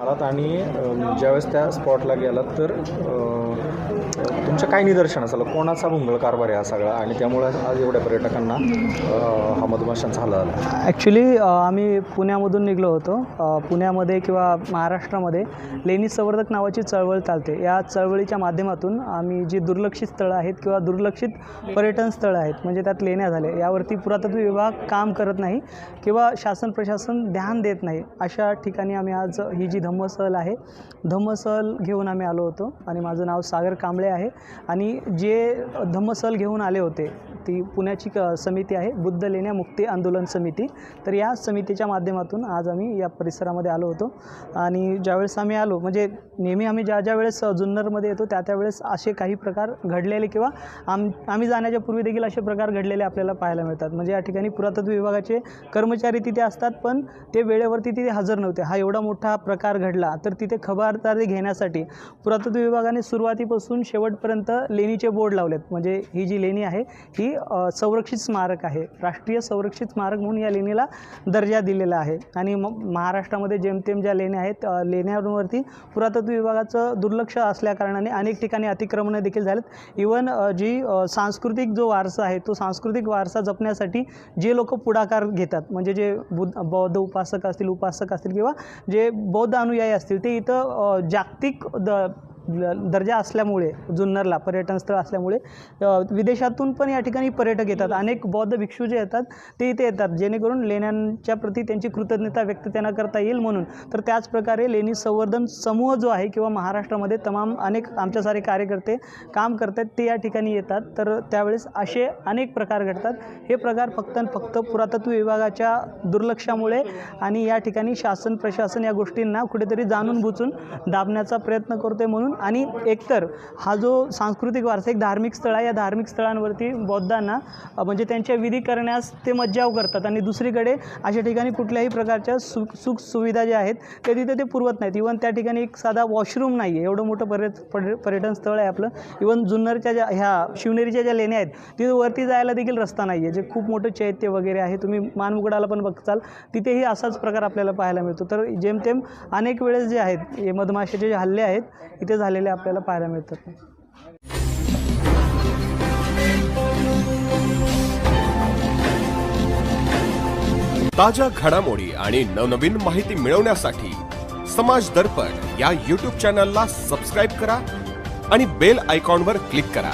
आलात आणि ज्यावेळेस त्या स्पॉटला गेलात तर तुमचं तुमच्या काय निदर्शन असेल? कोणाचा भुंगळ कारभार आहे हा सगळा? आणि त्यामुळे आज एवढ्या पर्यटकांना हा मधमाशांचा हल्ला झाला. ॲक्च्युली आम्ही पुण्यामधून निघलो होतो. पुण्यामध्ये किंवा महाराष्ट्रामध्ये लेणी संवर्धक नावाची चळवळ चालते. या चळवळीच्या माध्यमातून आम्ही जी दुर्लक्षित स्थळं आहेत किंवा दुर्लक्षित पर्यटन स्थळं आहेत म्हणजे त्यात लेण्या झाल्या. यावरती पुरातत्व विभाग काम करत नाही किंवा शासन प्रशासन ध्यान देत नाही अशा ठिकाणी आम्ही आज ही जी धम्मसहल आहे. धम्मसहल घेऊन आम्ही आलो होतो आणि माझं नाव सागर कांबळे आहे. आणि जे धम्मसहल घेऊन आले होते ती पुण्याची क समिती आहे बुद्ध लेण्या मुक्ती आंदोलन समिती. तर या समितीच्या माध्यमातून आज आम्ही या परिसरामध्ये आलो होतो. आणि ज्यावेळेस आम्ही आलो म्हणजे नेहमी आम्ही ज्या ज्या वेळेस जुन्नरमध्ये येतो त्या त्यावेळेस असे काही प्रकार घडलेले किंवा आम आम्ही जाण्याच्या पूर्वी देखील असे प्रकार घडलेले आपल्याला पाहायला मिळतात. म्हणजे या ठिकाणी पुरातत्व विभागाचे कर्मचारी तिथे असतात पण ते वेळेवरती तिथे हजर नव्हते. हा एवढा मोठा प्रकार घडला तर तिथे खबरदारी घेण्यासाठी पुरातत्व विभागाने सुरुवातीपासून शेवटपर्यंत लेणीचे बोर्ड लावलेत. म्हणजे ही जी लेणी आहे ही संरक्षित स्मारक आहे. राष्ट्रीय संरक्षित स्मारक म्हणून या लेणीला दर्जा दिलेला आहे. आणि मग महाराष्ट्रामध्ये जेमतेम ज्या लेण्या आहेत लेण्यांवरती पुरातत्व विभागाचं दुर्लक्ष असल्याकारणाने अनेक ठिकाणी अतिक्रमणं देखील झालेत. इवन जी सांस्कृतिक जो वारसा आहे तो सांस्कृतिक वारसा जपण्यासाठी जे लोक पुढाकार घेतात म्हणजे जे बुद्ध बौद्ध उपासक असतील उपासक असतील किंवा जे बौद्ध अनुयायी असतील. ते इथं जागतिक द दर्जा असल्यामुळे जुन्नरला पर्यटनस्थळ असल्यामुळे विदेशातून पण या ठिकाणी पर्यटक येतात. अनेक बौद्ध भिक्षू जे येतात ते इथे येतात. जेणेकरून लेण्यांच्या प्रती त्यांची कृतज्ञता व्यक्त त्यांना करता येईल म्हणून. तर त्याचप्रकारे लेणी संवर्धन समूह जो आहे किंवा महाराष्ट्रामध्ये तमाम अनेक आमच्यासारे कार्यकर्ते काम करतात ते या ठिकाणी येतात. तर त्यावेळेस असे अनेक प्रकार घडतात. हे प्रकार फक्त आणि फक्त पुरातत्व विभागाच्या दुर्लक्षामुळे आणि या ठिकाणी शासन प्रशासन या गोष्टींना कुठेतरी जाणून बुचून दाबण्याचा प्रयत्न करतोय म्हणून आणि एकतर हा जो सांस्कृतिक वारसा एक धार्मिक स्थळ आहे या धार्मिक स्थळांवरती बौद्धांना म्हणजे त्यांच्या विधी करण्यास ते मज्जाव करतात. आणि दुसरीकडे अशा ठिकाणी कुठल्याही प्रकारच्या सु सुख सुविधा ज्या आहेत ते तिथे ते पुरवत नाहीत. इवन त्या ठिकाणी एक साधा वॉशरूम नाही आहे. एवढं मोठं पर्यट पर्य पर्यटन स्थळ आहे आपलं. इवन जुन्नरच्या ज्या ह्या शिवनेरीच्या ज्या लेण्या आहेत तिथे वरती जायला देखील रस्ता नाही आहे. जे खूप मोठं चैत्य वगैरे आहे तुम्ही मानमुगडाला पण बघताल तिथेही असाच प्रकार आपल्याला पाहायला मिळतो. तर जेमतेम अनेक वेळेस जे आहेत हे मधमाशाचे जे हल्ले आहेत इथे झाले झालेले आपल्याला पाहायला मिळतात. ताज्या घडामोडी आणि नवनवीन माहिती मिळवण्यासाठी समाज दर्पण या यूट्यूब चॅनलला सबस्क्राईब करा आणि बेल आयकॉनवर क्लिक करा.